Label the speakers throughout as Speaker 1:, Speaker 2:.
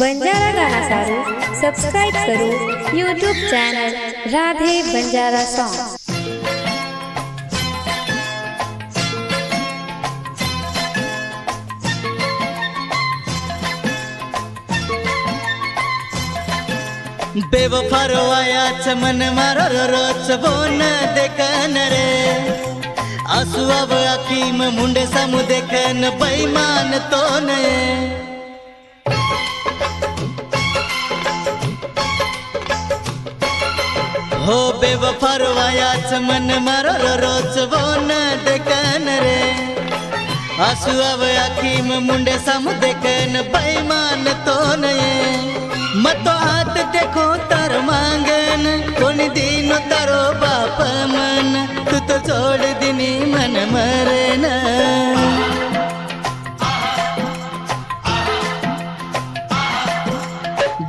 Speaker 1: बंजारा गाना सारू सब्सक्राइब करो YouTube channel Radhe Banjara song
Speaker 2: बेवफार वायाच मन मारो रोच बोन देखन रे. आसुआव अकीम मुंडे सामू देखन बैमान तो ने हो बेवफारवायाच मन मारो रोज बोन देखन रे. आसू अब अखीम मुंडे साम देखन बेईमान तो ने मतो हाथ देखो ता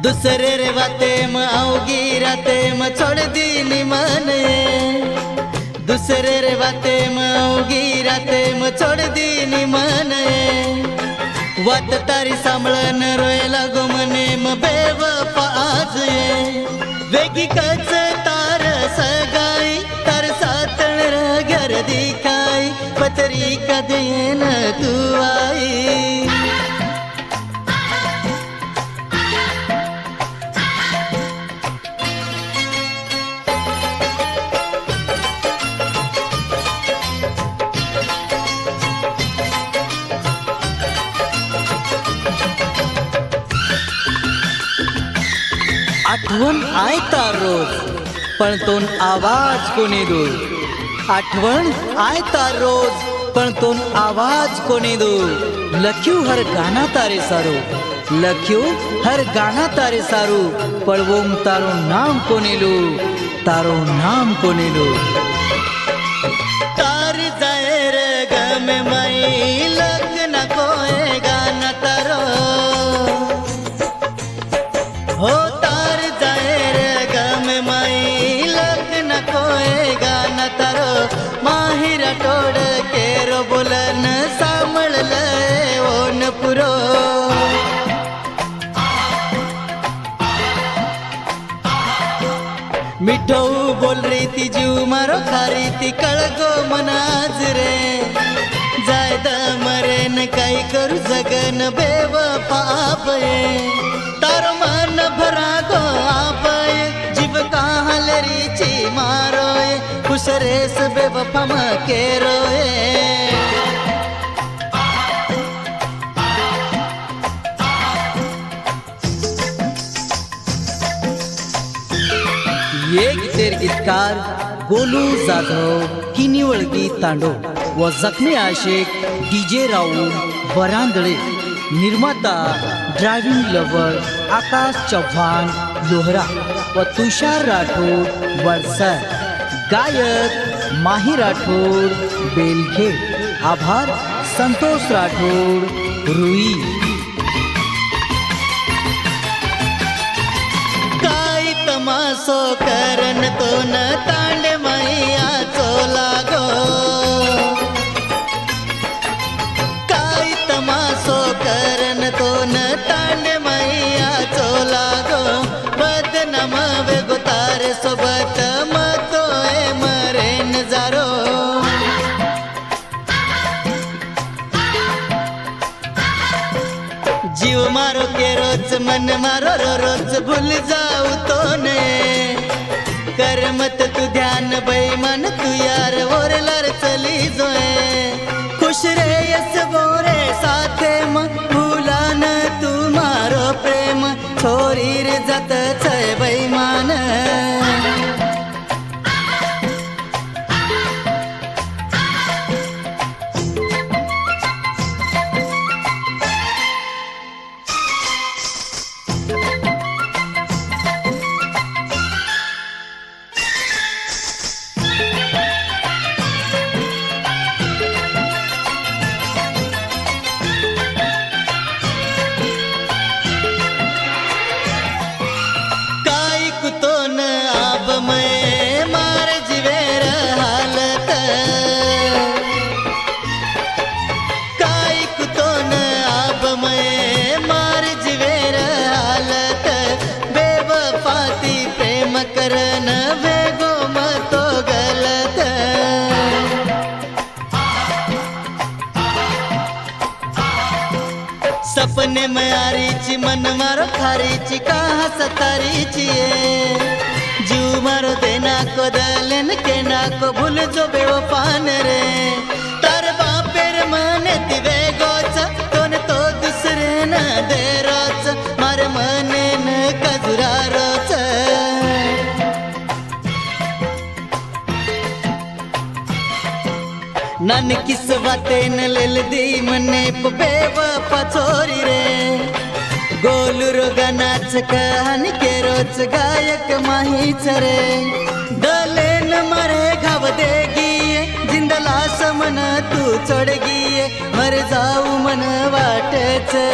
Speaker 2: दुसरे रे वाते म अवगी राते म छोड दिनी मन. दुसरे रे वाते म अवगी राते म छोड दिनी मन. वात तारी सांभळन रोय लागो मने म बेवफा आज ये वेगी कच तार सगाई तार सातण र घर दिखाई पतरी कदेन तू आई. आठवण आहे तार रोज पण तो आवाज कोणी दूर? आठवण आहे तार रोज पण तो आवाज कोणी दूर? लख्यू हर गाना तारे सारो लख्यू हर गाना तारे सारू पळवून तारो नाम कोणी लो? तारो नाम कोणी लो? लग्न कोए तारो टोड केरो बोलन सांभळल ओन पुरो. मिठो बोल रे ती जीव मारो खारी ती कळगो मनाज रे. जायद मरेन काही करू जगन बेव पापये तारो मन भरा खुश रेस बेवफा म केरोय ये गीतकार गोलू जाधव किनिवळगी तांडो व जखमी आशेक डीजे राऊल वरांदळे निर्माता ड्रायव्हिंग लवर आकाश चव्हाण लोहरा व तुषार राठोड वडसर गायक माही राठोड बेलखे आभार संतोष राठोड रुई. काय तमासो करन तो न तांडे मैया लागो? काय तमासो करन तो न तांडे मैया लागो? बदनाम वेगो तारे सोबत जीव रोज मन मारो रो रोज भूल जाऊ तो ने कर मत तू ध्यान बेईमान तू यार और लर चली जोए. खुश रे यस बोरे साथे म भूला न तू मारो प्रेम. छोरी रे जात छय बेईमान करन वेगो मतो गलत. सपने मयारीची मन मारो खारीची का सतारीची जीव मारो देना को दलन के ना को भूल जो बेवफान रे. कान न लेलदी मने पेव पचोरी रे। गोल रोगानाच कहन के रोच गायक माहीच रे न मरे घाव देगी जिंदला समन तू चढगी मर जाऊ मन वाटेचे